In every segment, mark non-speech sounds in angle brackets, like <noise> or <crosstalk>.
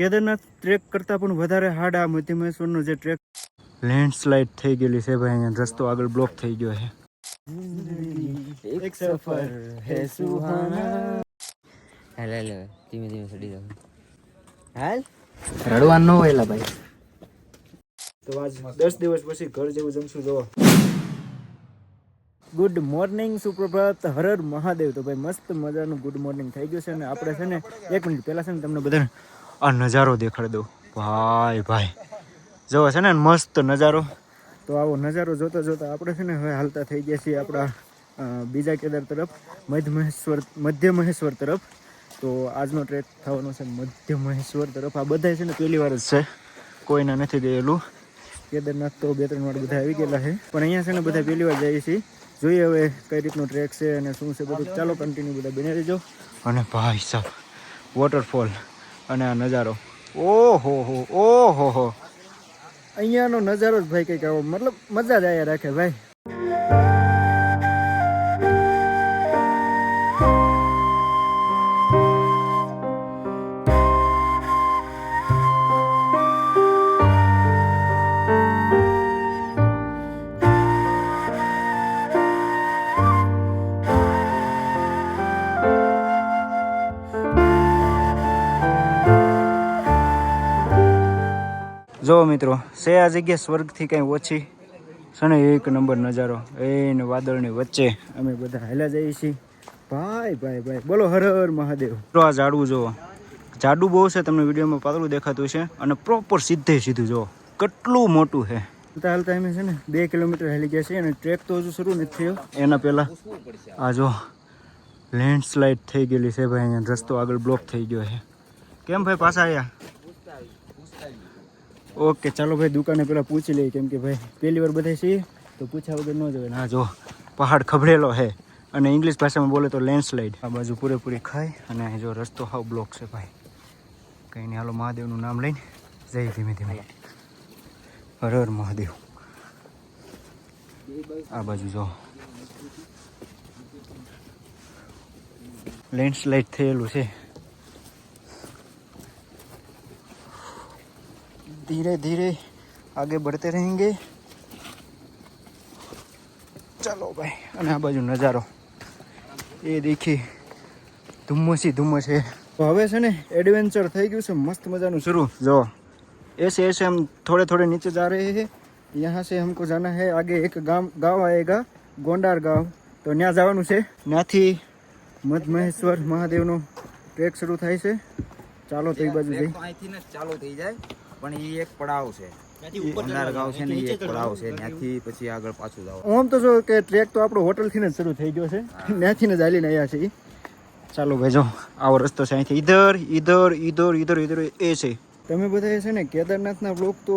Kedarnath track કરતાં પણ વધારે હાર્ડ આ મધ્યમેશ્વરનો જે ટ્રેક લેન્ડસ્લાઇડ થઈ ગયેલી છે ભાઈ અહીંયા રસ્તો આગળ બ્લોક થઈ ગયો છે. એક સફર હે સુહાના. હાલ હાલ ધીમે ધીમે ચડી જાવ હાલ. રડવાનું ન હોય ભાઈ. તો આજ દસ દિવસ પછી ઘર જેવું જમશું જો ગુડ મોર્નિંગ સુપ્રભાત. હર હર મહાદેવ. તો ભાઈ મસ્ત મજાનું ગુડ મોર્નિંગ થઈ ગયું છે. અને આપણે છે ને એક મિનિટ પહેલાં છે ને તમને બધાને આ નજારો દેખાડી દઉં. ભાઈ ભાઈ. જો છે ને, મસ્ત નજારો. તો આવો નજારો જોતા જોતા આપણે છે ને હવે હાલતા થઈ ગયા છીએ આપણા બીજા કેદાર તરફ મધ્ય મહેશ્વર મધ્ય મહેશ્વર તરફ. તો આજનો ટ્રેક થવાનો છે મધ્ય મહેશ્વર તરફ. આ બધા છે ને પહેલી વાર જ છે. કોઈને નથી ગયેલું. કેદારનાથ તો બે ત્રણ વાર બધા આવી ગયેલા છે. પણ અહીંયા છે ને બધા પહેલી વાર જઈએ છીએ જોઈએ હવે કઈ રીતનો ટ્રેક છે અને શું છે બધું. ચાલો કન્ટિન્યુ બધા બની રહેજો. અને ભાઈ સાહેબ વોટરફોલ અને આ નજારો. ઓહો હો ઓહો હો. અહીંયાનો નજારો જ ભાઈ કંઈક આવો. મતલબ મજા જ આવ્યા રાખે ભાઈ. જો મિત્રો છે આ જગ્યા સ્વર્ગથી કાંઈ ઓછી. છે ને એક નંબર નજારો. એને વાદળની વચ્ચે અમે બધા હાલ્યા જઈએ છીએ. ભાઈ ભાઈ ભાઈ, બોલો હર હર મહાદેવ. તો આ ઝાડવું જુઓ. જાડું બહુ છે, તમને વિડીયોમાં પાતળું દેખાતું છે અને પ્રોપર સીધે સીધું જુઓ. કેટલું મોટું છે. હાલતા હાલતા અમે છે ને બે કિલોમીટર હાલી ગયા છીએ અને ટ્રેક તો હજુ શરૂ નથી થયો. એના પહેલાં આ જો લેન્ડસ્લાઇડ થઈ ગયેલી છે ભાઈ, અહીંયા રસ્તો આગળ બ્લોક થઈ ગયો છે. કેમ ભાઈ, પાછા આવ્યા ઓકે, ચાલો ભાઈ, દુકાને પેલા પૂછી લઈએ કેમ કે ભાઈ, પહેલી વાર બધા છીએ, તો પૂછ્યા વગર ન જવાય. હા, જો, પહાડ ખભડેલો છે અને ઇંગ્લિશ ભાષામાં બોલે તો લેન્ડસ્લાઇડ આ બાજુ પૂરેપૂરી ખાય અને જો રસ્તો હાવ બ્લોક છે ભાઈ. કંઈ નહીં, હાલો મહાદેવનું નામ લઈને જઈ ધીમે ધીમે. હર હર મહાદેવ. આ બાજુ જો. લેન્ડસ્લાઇડ થયેલું છે. धीरे धीरे आगे बढ़ते रहेंगे चलो भाई અને આ બાજુ નજારો એ દેખી ધુમ્મસી ધુમ્મસ છે તો હવે છે ને એડવેન્ચર થઈ ગયું છે મસ્ત મજાનું શરૂ જો ऐसे ऐसे हम थोड़े थोड़े नीचे जा रहे हैं यहाँ से हमको जाना है आगे एक गांव गांव आएगा गोंडार गांव તો ત્યાં જવાનું છે ત્યાંથી મધમહેશ્વર મહાદેવનો ટ્રેક શરૂ થાય છે ચાલો તો એ બાજુ જઈ અહીંથી ને ચાલુ થઈ જાય પણ એ એક પડાવ છે. ગાંવ છે ને એ એક પડાવ છે. ત્યાંથી પછી આગળ પાછું જાવ આમ તો જો કે ટ્રેક તો આપણો હોટલથી જ શરૂ થઈ ગયો છે. ત્યાંથી જ હાલીને આવ્યા છે ચાલો ભાઈ જો આવો રસ્તો છે અહીંથી. ઈધર ઈધર ઈધર ઈધર ઈધર એ છે. તમે બધા છે ને કેદારનાથના બ્લોક તો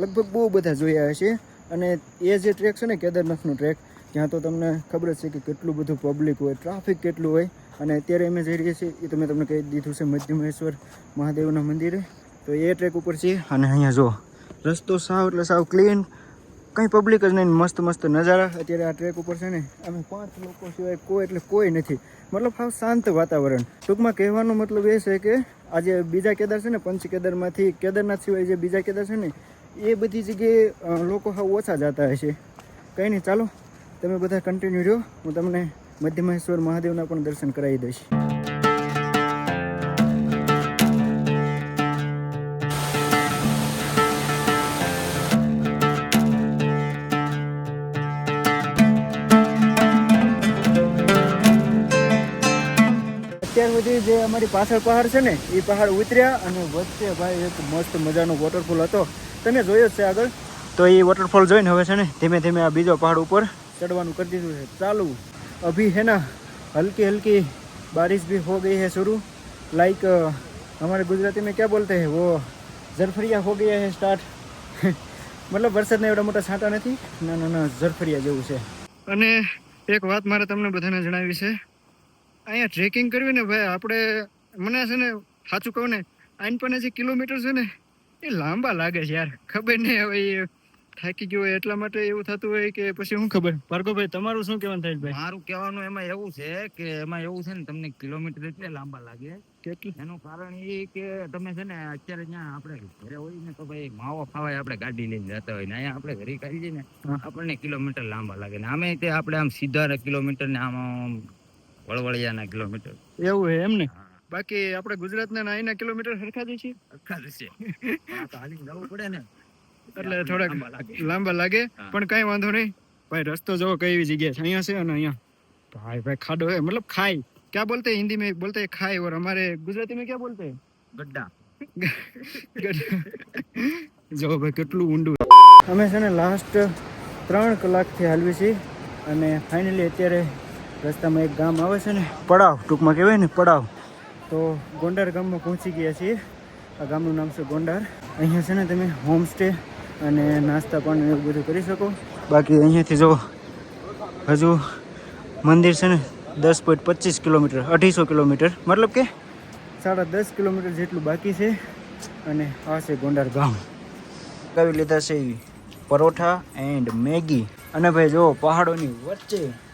લગભગ બહુ બધા જોયા હશે. અને એ જે ટ્રેક છે ને કેદારનાથનો ટ્રેક ત્યાં તો તમને ખબર જ છે કે કેટલું બધું પબ્લિક હોય ટ્રાફિક કેટલું હોય. અને અત્યારે અમે જઈ રહ્યા છીએ એ તમે તમને કહી દીધું છે મધ્યમેશ્વર મહાદેવના મંદિરે. તો એ ટ્રેક ઉપર છે અને અહીંયા જો, રસ્તો સાવ એટલે સાવ ક્લીન કંઈ પબ્લિક જ નહીં, મસ્ત મસ્ત નજારા. અત્યારે આ ટ્રેક ઉપર છે ને, અમે પાંચ લોકો સિવાય કોઈ એટલે કોઈ નથી. મતલબ સાવ શાંત વાતાવરણ. ટૂંકમાં કહેવાનો મતલબ એ છે કે, આજે બીજા કેદાર છે ને, પંચ કેદારમાંથી, કેદારનાથ સિવાય જે બીજા કેદાર છે ને, એ બધી જગ્યાએ લોકો હાવ ઓછા જતા હશે કંઈ નહીં, ચાલો, તમે બધા કન્ટિન્યુ રહ્યો. હું તમને મધ્યમહેશ્વર મહાદેવના પણ દર્શન કરાવી દઈશ. અત્યાર સુધી જે અમારી પાછળ પહાડ છે ને એ પહાડ ઉતર્યા અને વચ્ચે ભાઈ એક મસ્ત મજાનો વોટરફોલ હતો તમે જોયો જ છે આગળ તો એ વોટરફોલ જોઈને હવે છે ને ધીમે ધીમે આ બીજો પહાડ ઉપર ચડવાનું કરી દીધું છે ચાલુ અભી है ना हल्की हल्की बारिश भी हो गई है शुरू लाइक हमारे गुजराती में क्या बोलते हैं वो ઝરફરિયા હો ગયા है સ્ટાર્ટ <laughs> મતલબ વરસાદના એવડા મોટા છાંટા નથી ના ના ના ઝરફરિયા જેવું છે અને એક વાત મારે તમને બધાને જણાવી છે અહીંયા ટ્રેકિંગ કરવી ને ભાઈ આપણે મને છે ને સાચું કહું ને આઈન પણ જે કિલોમીટર છે ને એ લાંબા લાગે છે યાર ખબર નહીં હવે એ થાકી ગયો હોય એટલા માટે એવું થતું હોય કે પછી શું ખબર? ભાર્ગવભાઈ તમારું શું કહેવાનું થાય ભાઈ? મારું કહેવાનું એમાં એવું છે કે એમાં એવું છે ને તમને કિલોમીટર એટલે લાંબા લાગે. કેટલું? એનું કારણ એ કે તમે છે ને અત્યારે ત્યાં આપણે ઘરે હોય ને તો ભાઈ માવો ખાવાય આપણે ગાડી લઈને જતા હોય ને અહીંયા આપણે ઘરે કરી જઈએ ને આપણને કિલોમીટર લાંબા લાગે. ને આમે તે આપણે આમ સીધા કિલોમીટર ને આમ આમ વળવળિયાના કિલોમીટર. એવું છે એમ ને બાકી આપણે ગુજરાતના અહીંના કિલોમીટર સરખા જ છે? સરખા જ છે. હાલી જવું પડે ને. એટલે થોડાક લાંબા લાગે. પણ કઈ વાંધો નહીં. ભાઈ રસ્તો જોવો કઈ જગ્યા છે અહીંયા છે અને અહીંયા? ભાઈ ભાઈ ખાડો હે મતલબ ખાઈ. ક્યાં बोलते हैं हिंदी में बोलते ઓર અમારે और हमारे गुजराती में क्या જો ભાઈ કેટલું ઊંડું. અમે છે ને લાસ્ટ ત્રણ કલાકથી હાલવી છીએ અને ફાઇનલી અત્યારે રસ્તામાં એક ગામ આવે છે ને, પડાવ, ટૂંકમાં કહેવાય ને પડાવ. તો ગોંડાર ગામમાં પહોંચી ગયા છીએ. આ ગામનું નામ છે ગોંડાર. અહીંયા છે ને તમે હોમસ્ટે અને નાસ્તા પણ એવું બધું કરી શકો. બાકી અહીંયાથી જો, હજુ મંદિર છે ને દસ પોઈન્ટ પચીસ કિલોમીટર, અઢીસો કિલોમીટર, મતલબ કે સાડા દસ કિલોમીટર જેટલું બાકી છે. અને આ છે ગોંડાર ગામ. કરી લીધા છે પરોઠા એન્ડ મેગી. અને ભાઈ જો, પહાડોની વચ્ચે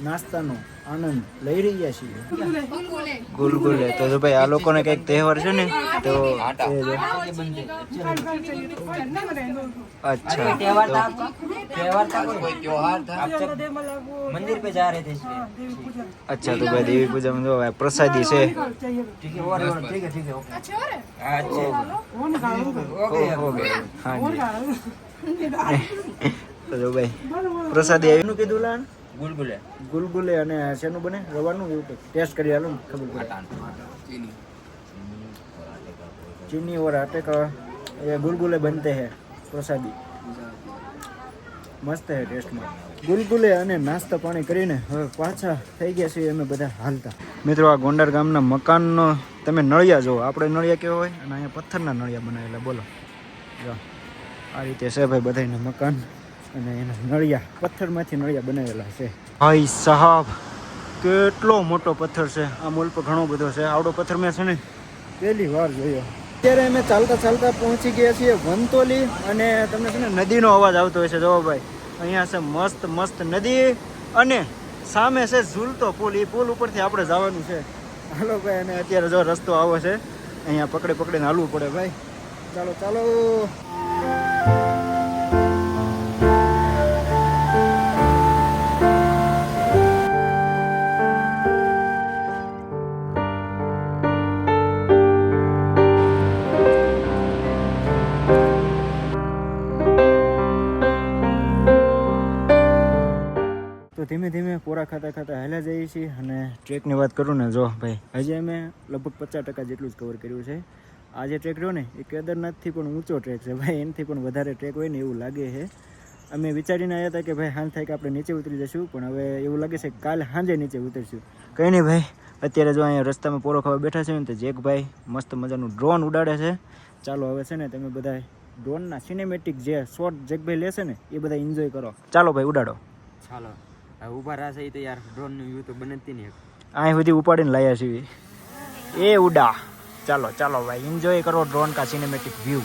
નાસ્તાનો આનંદ લઈ રહ્યા છીએ ગુલગુલે તો જો ભાઈ આ લોકોને કંઈક તહેવાર છે ને તો એ જો. અચ્છા त्योहार था તો- आपका त्योहार था कोई त्योहार था मंदिर पे जा रहे थे इसलिए અચ્છા તો ભાઈ દેવી પૂજામાં જો ભાઈ પ્રસાદી છે ठीक है और और ठीक है ठीक है ओके अच्छा હો ગયો હા તો જો ભાઈ પ્રસાદી આવી નું કીધું લાન ગુલગુલે. ગુલગુલે અને શેનું બને? રવાનું એવું કંઈક? ટેસ્ટ કરી હાલો ખબર પડે. ચીની. ચીની ઓર આટે એ ગુલગુલે બનતે હે પ્રસાદી. મસ્ત હે ટેસ્ટમાં. ગુલગુલે અને નાસ્તા પાણી કરીને હવે પાછા થઈ ગયા છીએ અમે બધા હાલતા. મિત્રો આ ગોંડર ગામના મકાનનો તમે નળિયા જુઓ. આપણે નળિયા કેવા હોય? અને અહીંયા પથ્થરના નળિયા બનાવેલા. બોલો. જો આ રીતે છે ભાઈ બધાને મકાન. અને એના નળિયા પથ્થરમાંથી નળિયા બનાવેલા છે. ભાઈ સાહેબ કેટલો મોટો પથ્થર છે? આ મોલ પર ઘણો બધો છે. આવડો પથ્થર મેં છે ને પહેલી વાર જોયો. અત્યારે અમે ચાલતા ચાલતા પહોંચી ગયા છીએ વંતોલી અને તમને છે ને નદીનો અવાજ આવતો હોય છે. જવો ભાઈ અહીંયા છે મસ્ત મસ્ત નદી અને સામે છે ઝૂલતો પુલ. એ પુલ ઉપરથી આપણે જવાનું છે. હાલો ભાઈ અને અત્યારે જો રસ્તો આવો છે અહીંયા પકડી પકડીને હાલવું પડે ભાઈ. ચાલો ચાલો. ધીમે ધીમે પોરા ખાતા ખાતા હાલ્યા જઈએ છીએ અને ટ્રેકની વાત કરું ને જો ભાઈ હજી અમે લગભગ પચાસ ટકા જેટલું જ કવર કર્યું છે. આ જે ટ્રેક રહ્યો ને, એ કેદારનાથથી પણ ઊંચો ટ્રેક છે ભાઈ, એનાથી પણ વધારે ટ્રેક હોય ને એવું લાગે છે. અમે વિચારીને આવ્યા હતા કે ભાઈ હાલ થાય કે આપણે નીચે ઉતરી જશું પણ હવે એવું લાગે છે કે કાલે સાંજે નીચે ઉતરશું. કંઈ નહીં ભાઈ, અત્યારે જો અહીંયા રસ્તામાં પોરો ખાવા બેઠા છે ને, તો જેકભાઈ મસ્ત મજાનું ડ્રોન ઉડાડે છે. ચાલો હવે છે ને, તમે બધા ડ્રોનના સિનેમેટિક જે શોર્ટ જેકભાઈ લેશે ને, એ બધા એન્જોય કરો. ચાલો ભાઈ, ઉડાડો. ચાલો. ઊભા રહેશે તો યાર ડ્રોનનું વ્યૂ તો બનતી નહીં અહીં સુધી ઉપાડીને લાયા છીએ એ ઉડા. ચાલો ચાલો ભાઈ એન્જોય કરો ડ્રોન કા સિનેમેટિક વ્યૂ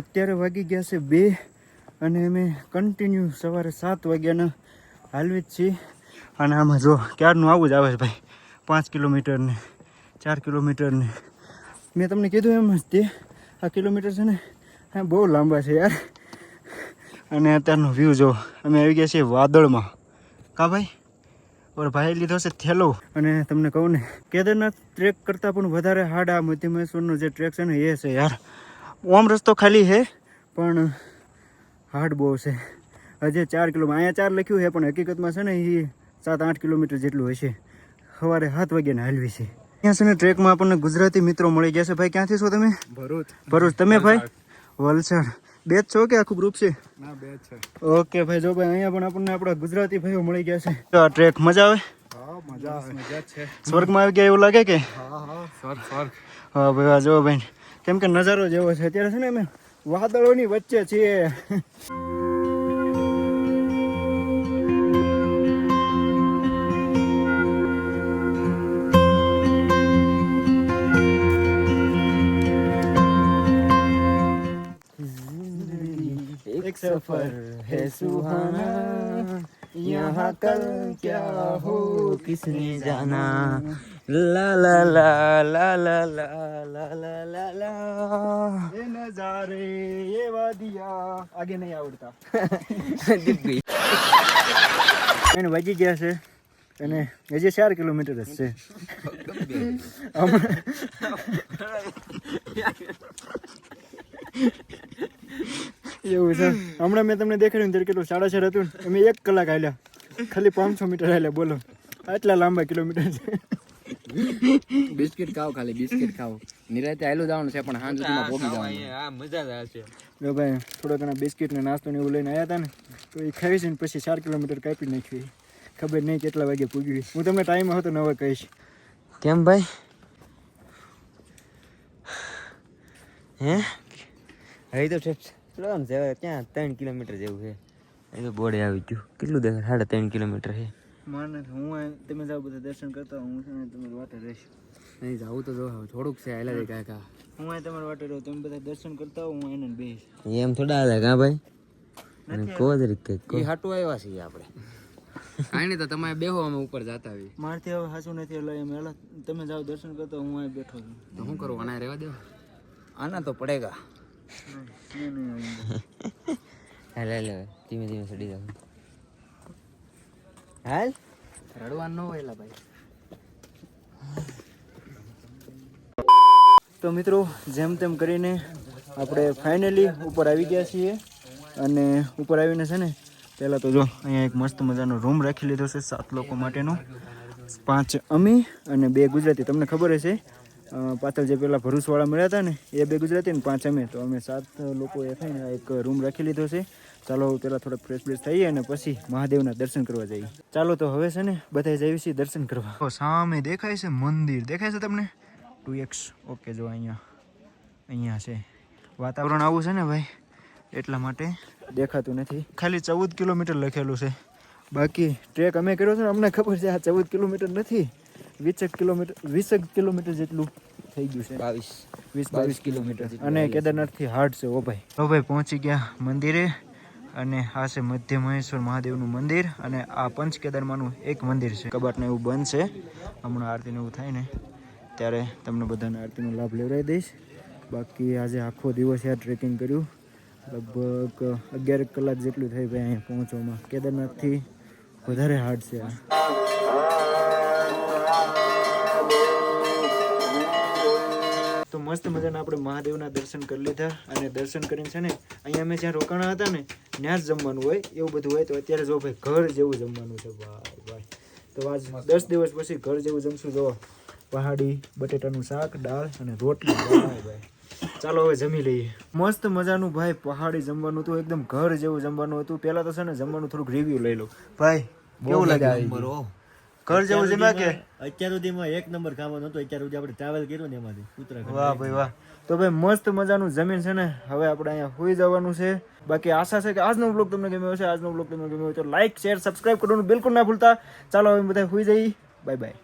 અત્યારે વાગી ગયા છે બે અને અમે કન્ટિન્યુ સવારે સાત વાગ્યાના હાલવી જ છીએ. અને આમાં જો ક્યારનું આવું જ આવે છે ભાઈ? પાંચ કિલોમીટરને, ચાર કિલોમીટરને. મેં તમને કીધું એમ જ તે, આ કિલોમીટર છે ને બહુ લાંબા છે યાર. અને અત્યારનો વ્યૂ જો, અમે આવી ગયા છીએ વાદળમાં. કા ભાઈ? ઓર ભાઈ લીધો છે થેલો. અને તમને કહું ને, કેદારનાથ ટ્રેક કરતાં પણ વધારે હાર્ડ આ મધ્યમેશ્વરનો જે ટ્રેક છે ને એ છે યાર. ઓમ રસ્તો ખાલી છે પણ હાર્ડ બહુ છે. હજે ચાર કિલોમીટર અહીંયા ચાર લખ્યું છે પણ હકીકતમાં છે ને એ સાત આઠ કિલોમીટર જેટલું હશે સવારે સાત વાગ્યાને હાલવી છે. ત્યાં છે ને ટ્રેકમાં આપણને ગુજરાતી મિત્રો મળી ગયા છે. ભાઈ ક્યાંથી છો તમે? ભરૂચ. ભરૂચ. તમે ભાઈ? વલસાડ. બે જ છો કે આખું ગ્રુપ છે? ના બે છે. ઓકે ભાઈ જો ભાઈ અહીંયા પણ આપણને આપણા ગુજરાતી ભાઈઓ મળી ગયા છે. તો આ ટ્રેક મજા આવે? હા મજા આવે. મજા છે સ્વર્ગમાં આવી ગયા એવું લાગે કે? હા હા સ્વર્ગ સ્વર્ગ. હા ભાઈ જો ભાઈ કેમ કે નજારો જેવો છે. અત્યારે છે ને અમે વાદળોની વચ્ચે છીએ. સફર હે સુહાના. यहाँ कल क्या हो किसने जाना ला ला ला ला ला ला ला ला ला ला ये नजारे ये वादिया आगे नहीं आवड़ता दिख गई એને વાજી ગયા છે અને હજી ચાર કિલોમીટર જ છે એવું છે હમણાં મેં તમને દેખાડ્યું ને ત્યારે કેટલું સાડા ચાર હતું ને અમે એક કલાક હાલ્યા ખાલી પાંચસો મીટર હાલ્યા બોલો આટલા લાંબા કિલોમીટર છે બિસ્કિટ ખાઓ ખાલી બિસ્કિટ ખાઓ નિરાતે આયલું જવાનું છે પણ હાંજ સુધીમાં પોગી જવાનું આ મજા જ આવશે જો ભાઈ થોડા ઘણા બિસ્કિટ ને નાસ્તો ને એવું લઈને આવ્યા હતા ને તો એ ખાઈ છે ને પછી ચાર કિલોમીટર કાપી નાખ્યું ખબર નહીં કેટલા વાગે પૂગ્યું હું તમને ટાઈમ હતો નવા કહીશ કેમ ભાઈ હે હવે તો છે ચલો ને હવે ક્યાં? ત્રણ કિલોમીટર જેવું છે. એ તો બોર્ડે આવી ગયું. કેટલું દેખાય? સાડા ત્રણ કિલોમીટર છે. માને હું આ- તમે જાઓ બધા દર્શન કરતા હો, હું છે ને તમારી વાટે રહીશ. નહીં જાવું તો જો હવે થોડુંક છે આયલા દે કાકા હું આ તમારી વાટે રહું તમે બધા દર્શન કરતા હો હું એને બેસ એમ થોડા હાલે કાં ભાઈ? અને કોદરી કંઈક એ હાટું આવ્યા છીએ આપણે. કાંઈ નહીં તો તમે બેહો અમે ઉપર જતા આવી મારથી હવે હાસું નથી એટલે એમ એલા તમે જાઓ દર્શન કરતા હો, હું અહીં બેઠો છું. તો શું કરું આના રહેવા દો આના તો પડેગા. નહીં, નહીં, નહીં. હાલ હાલ ધીમે ધીમે ચડી જાવ હાલ. રડવાનું ન હોય ભાઈ. તો મિત્રો, જેમ તેમ કરીને આપણે ફાઇનલી ઉપર આવી ગયા છીએ. અને ઉપર આવીને છે ને, પહેલાં તો જો, અહીંયા એક મસ્ત મજાનો રૂમ રાખી લીધો છે સાત લોકો માટેનો. પાંચ અમી અને બે ગુજરાતી. તમને ખબર હશે પાછળ જે પેલા ભરૂચવાળા મળ્યા હતા ને એ બે ગુજરાતી ને પાંચ અમે. તો અમે સાત લોકો એ થઈને એક રૂમ રાખી લીધો છે. ચાલો પહેલાં થોડાક ફ્રેશ ફ્રેશ થઈએ અને પછી મહાદેવના દર્શન કરવા જઈએ. ચાલો તો હવે છે ને બધા જઈએ છીએ દર્શન કરવા. સામે દેખાય છે મંદિર. દેખાય છે તમને? Two x. ઓકે જો અહીંયા અહીંયા છે. વાતાવરણ આવું છે ને ભાઈ એટલા માટે. દેખાતું નથી. ખાલી ચૌદ કિલોમીટર લખેલું છે. બાકી ટ્રેક અમે કર્યો છે ને અમને ખબર છે આ ચૌદ કિલોમીટર નથી. વીસેક કિલોમીટર વીસેક કિલોમીટર જેટલું થઈ ગયું છે. બાવીસ વીસ બાવીસ. કિલોમીટર અને કેદારનાથથી હાર્ડ છે ઓ ભાઈ. ઓ ભાઈ પહોંચી ગયા મંદિરે અને આ છે મધ્ય મહેશ્વર મહાદેવનું મંદિર અને આ પંચ કેદારમાંનું એક મંદિર છે. કબાટને એવું બંધ છે. હમણાં આરતીને એવું થાય ને ત્યારે તમને બધાને આરતીનો લાભ લેવડાવી દઈશ. બાકી આજે આખો દિવસ આ ટ્રેકિંગ કર્યું. લગભગ અગિયાર કલાક જેટલું થઈ ભાઈ અહીંયા પહોંચવામાં. કેદારનાથથી વધારે હાર્ડ છે આ. તો મસ્ત મજાના આપણે મહાદેવના દર્શન કરી લીધા અને દર્શન કરીને છે ને અહીંયા અમે જ્યાં રોકાણા હતા ને ત્યાં જ જમવાનું હોય એવું બધું હોય. તો અત્યારે જો ભાઈ ઘર જેવું જમવાનું છે. ભાઈ ભાઈ તો આજ દસ દિવસ પછી ઘર જેવું જમશું. જો પહાડી બટેટાનું શાક દાળ અને રોટલી. ભાઈ ભાઈ. ચાલો હવે જમી લઈએ. મસ્ત મજાનું ભાઈ પહાડી જમવાનું હતું. એકદમ ઘર જેવું જમવાનું હતું. પહેલા તો છે ને જમવાનું થોડુંક રિવ્યુ લઈ લો. ભાઈ કેવું લાગ્યું? ઘર જેવું જમ્યા કે? અત્યાર સુધીમાં એક નંબર ખાવાનું હતું અત્યાર સુધી આપણે ટ્રાવેલ કર્યું ને એમાંથી ઉત્તરાખંડ વાહ ભાઈ વાહ. તો ભાઈ મસ્ત મજાનું જમીન છે ને હવે આપણે અહીંયા હોઈ જવાનું છે. બાકી આશા છે કે આજનો બ્લોગ તમને ગમ્યો હશે આજનો બ્લોગ તમને ગમ્યો હોય તો લાઈક શેર સબસ્ક્રાઇબ કરવાનું બિલકુલ ના ભૂલતા. ચાલો હવે બધા હોઈ જઈ બાય બાય